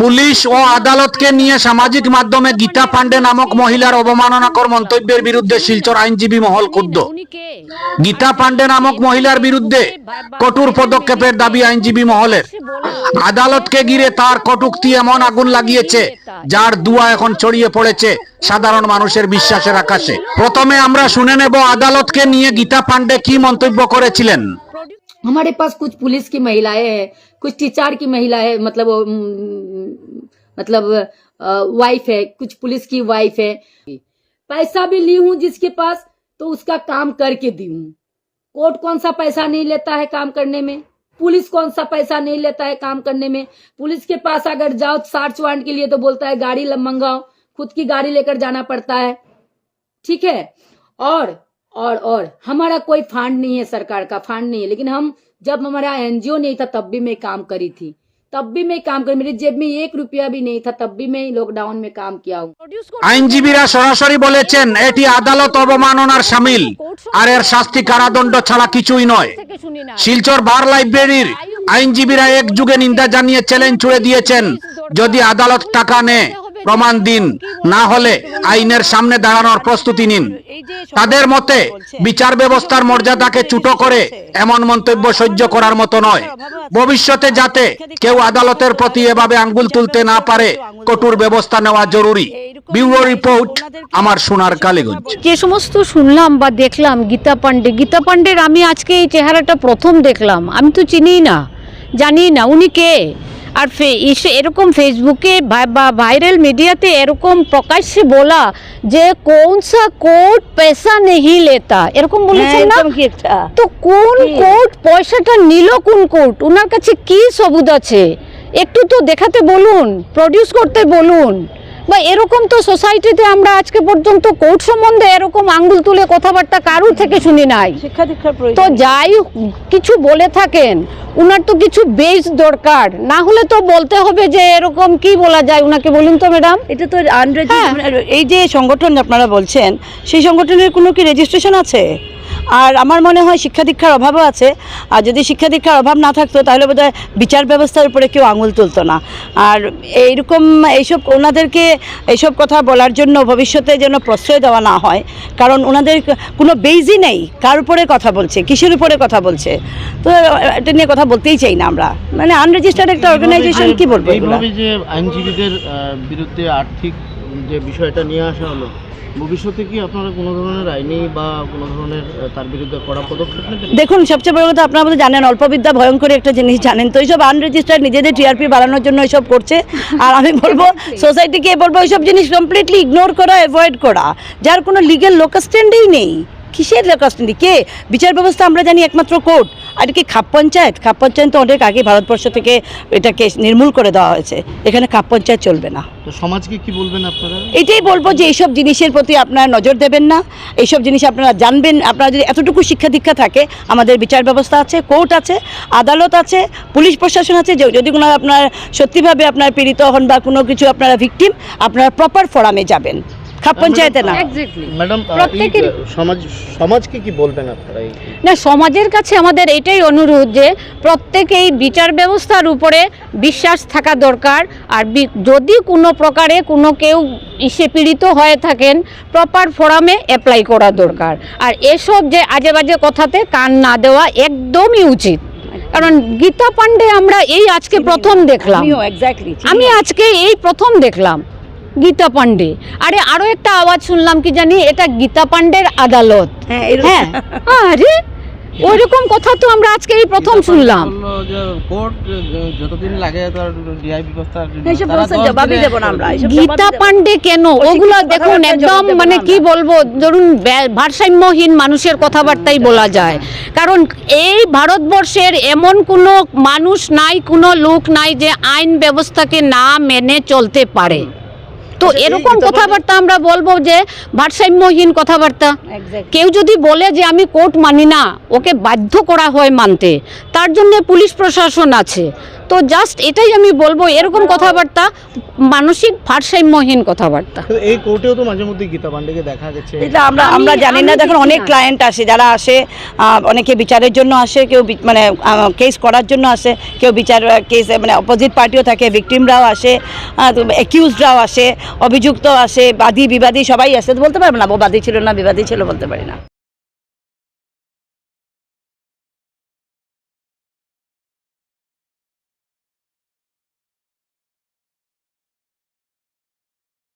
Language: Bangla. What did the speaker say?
পুলিশ ও আদালতকে নিয়ে সামাজিক মাধ্যমে গীতা পান্ডে নামক মহিলার অবমাননাকর মন্তব্যের বিরুদ্ধে শিলচর আইনজীবী মহল ক্ষুব্ধ গীতা পান্ডে নামক মহিলার বিরুদ্ধে কঠোর পদক্ষেপের দাবি আইনজীবী মহলের আদালতকে ঘিরে তার কটুক্তি এমন আগুন লাগিয়েছে যার দুয়া এখন ছড়িয়ে পড়েছে সাধারণ মানুষের বিশ্বাসের আকাশে প্রথমে আমরা শুনে নেব আদালতকে নিয়ে গীতা পান্ডে কি মন্তব্য করেছিলেন हमारे पास कुछ पुलिस की महिलाएं हैं कुछ टीचर की महिला है मतलब वो, उम, मतलब वाइफ है, कुछ पुलिस की वाइफ है। पैसा भी ली हूँ जिसके पास तो उसका काम करके दी हूँ। कोर्ट कौन सा पैसा नहीं लेता है काम करने में? पुलिस कौन सा पैसा नहीं लेता है काम करने में? पुलिस के पास अगर जाओ सर्च वारंट के लिए तो बोलता है, गाड़ी मंगाओ। खुद की गाड़ी लेकर जाना पड़ता है। ठीक है? और और और, हमारा कोई फंड नहीं है सरकार का फंड नहीं है। लेकिन हम, जब हमारा एनजीओ नहीं था, तब भी मैं काम करी थी। तब भी मैं काम करी मेरी जेब में एक रुपया भी नहीं था तब भी मैं लॉकडाउन में काम किया हूँ আইনজীবীরা সরাসরি বলেছেন এটি আদালত অবমাননার সামিল আর এর শাস্তি কারাদণ্ড ছাড়া কিছুই নয় শিলচর বার লাইব্রেরির আইনজীবীরা এক যুগে নিন্দা জানিয়ে চ্যালেঞ্জ ছুড়ে দিয়েছেন যদি আদালত টাকা নেয় প্রমাণ দিন, না হলে আইনের সামনে দাঁড়ানোর প্রস্তুতি নিন। তাদের মতে, বিচার ব্যবস্থার মর্যাদাকে চুটো করে এমন মন্তব্য সহ্য করার মতো নয়। ভবিষ্যতে যাতে কেউ আদালতের প্রতি এভাবে আঙ্গুল তুলতে না পারে, কঠোর ব্যবস্থা নেওয়া জরুরি। ব্যুরো রিপোর্ট, আমার সোনার কালীগঞ্জ। যে সমস্ত শুনলাম বা দেখলাম গীতা পান্ডে গীতা পান্ডের আমি আজকে এই চেহারাটা প্রথম দেখলাম। আমি তো চিনিই না জানি না। উনি কে? আর এরকম ফেসবুকে বা ভাইরাল মিডিয়াতে এরকম প্রকাশ্যে বলা যে কোন সা কোর্ট পয়সা নেই লেতা। এরকম বলেছেন না? তো কোন কোর্ট পয়সাটা নিল কোন কোর্ট ওনার কাছে কি সবুদ আছে? একটু তো দেখাতে বলুন প্রডিউস করতে বলুন। বা এরকম তো সোসাইটিতে আমরা আজকে পর্যন্ত কোর্ট সম্বন্ধে এরকম আঙ্গুল তুলে কথাবার্তা কারুর থেকে শুনি নাই। তো যাই কিছু বলে থাকেন উনার তো কিছু বেস দরকার। না হলে তো বলতে হবে যে এরকম কি বলা যায় উনাকে বলুন তো ম্যাডাম এটা তো হ্যাঁ। এই যে সংগঠন আপনারা বলছেন সেই সংগঠনের কোনো কি রেজিস্ট্রেশন আছে? আর আমার মনে হয় শিক্ষা দীক্ষার অভাবও আছে। আর যদি শিক্ষা দীক্ষার অভাব না থাকতো তাহলে বোধহয় বিচার ব্যবস্থার উপরে কেউ আঙুল তুলতো না। আর এইরকম এইসব ওনাদেরকে এইসব কথা বলার জন্য ভবিষ্যতে যেন প্রশ্রয় দেওয়া না হয় কারণ ওনাদের কোনো বেইজই নেই। কার উপরে কথা বলছে? কিসের উপরে কথা বলছে? তো এটা নিয়ে কথা বলতেই চাই না আমরা। মানে আনরেজিস্টার্ড একটা অর্গানাইজেশন কি বলব যে আইনজীবীদের বিরুদ্ধে আর্থিক যে বিষয়টা নিয়ে আসা হলো ভবিষ্যতে কি আপনারা কোনো ধরনের আইনি বা কোনো ধরনের তার বিরুদ্ধে কড়া পদক্ষেপ নেবেন? দেখুন সবচেয়ে বড় কথা আপনারা বলতে জানেন অল্পবিদ্যা ভয়ঙ্কর একটা জিনিস জানেন তো এইসব আনরেজিস্টার্ড নিজেদের টিআরপি বাড়ানোর জন্য এইসব করছে। আর আমি বলব সোসাইটিকে বলব এইসব জিনিস কমপ্লিটলি ইগনোর করা অ্যাভয়েড করা যার কোনো লিগেল লোকাস্ট্যান্ডেই নেই। কিসের লোকাস্ট্যান্ডি কে? বিচার ব্যবস্থা আমরা জানি একমাত্র কোর্ট। আর কি খাপ পঞ্চায়েত? খাপ পঞ্চায়েত তো অনেক আগে ভারতবর্ষ থেকে এটাকে নির্মূল করে দেওয়া হয়েছে। এখানে খাপ পঞ্চায়েত চলবে না। সমাজকে কি বলবেন আপনারা? এটাই বলব যে এইসব জিনিসের প্রতি আপনারা নজর দেবেন না। এইসব জিনিস আপনারা জানবেন। আপনারা যদি এতটুকু শিক্ষা দীক্ষা থাকে আমাদের বিচার ব্যবস্থা আছে কোর্ট আছে আদালত আছে পুলিশ প্রশাসন আছে যে- যদি কোনো আপনার সত্যিভাবে আপনার পীড়িত হন বা কোনো কিছু আপনারা ভিকটিম আপনারা প্রপার ফোরামে যাবেন। খাপ পঞ্চায়েতে না। ম্যাডাম প্রত্যেকের- সমাজ সমাজকে কি বলবেন আপনারা না সমাজের কাছে আমাদের এটাই অনুরোধ যে প্রত্যেকেই বিচার ব্যবস্থার উপরে বিশ্বাস থাকা দরকার। আর যদি কোনো প্রকারে কোনো কেউ ইসে পীড়িত হয়ে থাকেন প্রপার ফোরামে অ্যাপ্লাই করা দরকার। আর এসব যে আজে বাজে কথাতে কান না দেওয়া একদমই উচিত। কারণ গীতা পান্ডে আমরা এই আজকে প্রথম দেখলাম। আমি আজকে এই প্রথম দেখলাম। গীতা পান্ডে আরে আরও একটা আওয়াজ শুনলাম কি জানি এটা গীতা পান্ডের আদালত। হ্যাঁ হ্যাঁ। আরে ওইরকম কথা তো আমরা আজকে এই প্রথম শুনলাম। গীতা পান্ডে কেন? ওগুলো দেখুন একদম মানে কি বলব ধরুন ব্যা- ভারসাম্যহীন মানুষের কথাবার্তাই বলা যায়। কারণ এই ভারতবর্ষের এমন কোনো মানুষ নাই কোনো লোক নাই যে আইন ব্যবস্থাকে না মেনে চলতে পারে। তো এরকম কথাবার্তা আমরা বলব যে ভারসাম্যহীন কথাবার্তা। কেউ যদি বলে যে আমি কোর্ট মানি না ওকে বাধ্য করা হয় মানতে তার জন্য পুলিশ প্রশাসন আছে। তো জাস্ট এটাই আমি বলব এরকম কথাবার্তা মানসিক ভারসাম্যহীন কথাবার্তা। এই কোর্টেও তো মাঝে মধ্যে গীতা পান্ডেকে দেখা গেছে। এটা আমরা আমরা জানি না দেখুন অনেক ক্লায়েন্ট আসে যারা আসে অনেকে বিচারের জন্য আসে কেউ মানে কেস করার জন্য আসে কেউ বিচার কেস মানে অপোজিট পার্টিও থাকে ভিকটিমরাও আসে অ্যাকিউজডরাও আসে অভিযুক্ত আসে বাদী বিবাদী সবাই আসে তো বলতে পারব না ও বাদী ছিল না বিবাদী ছিল বলতে পারি না।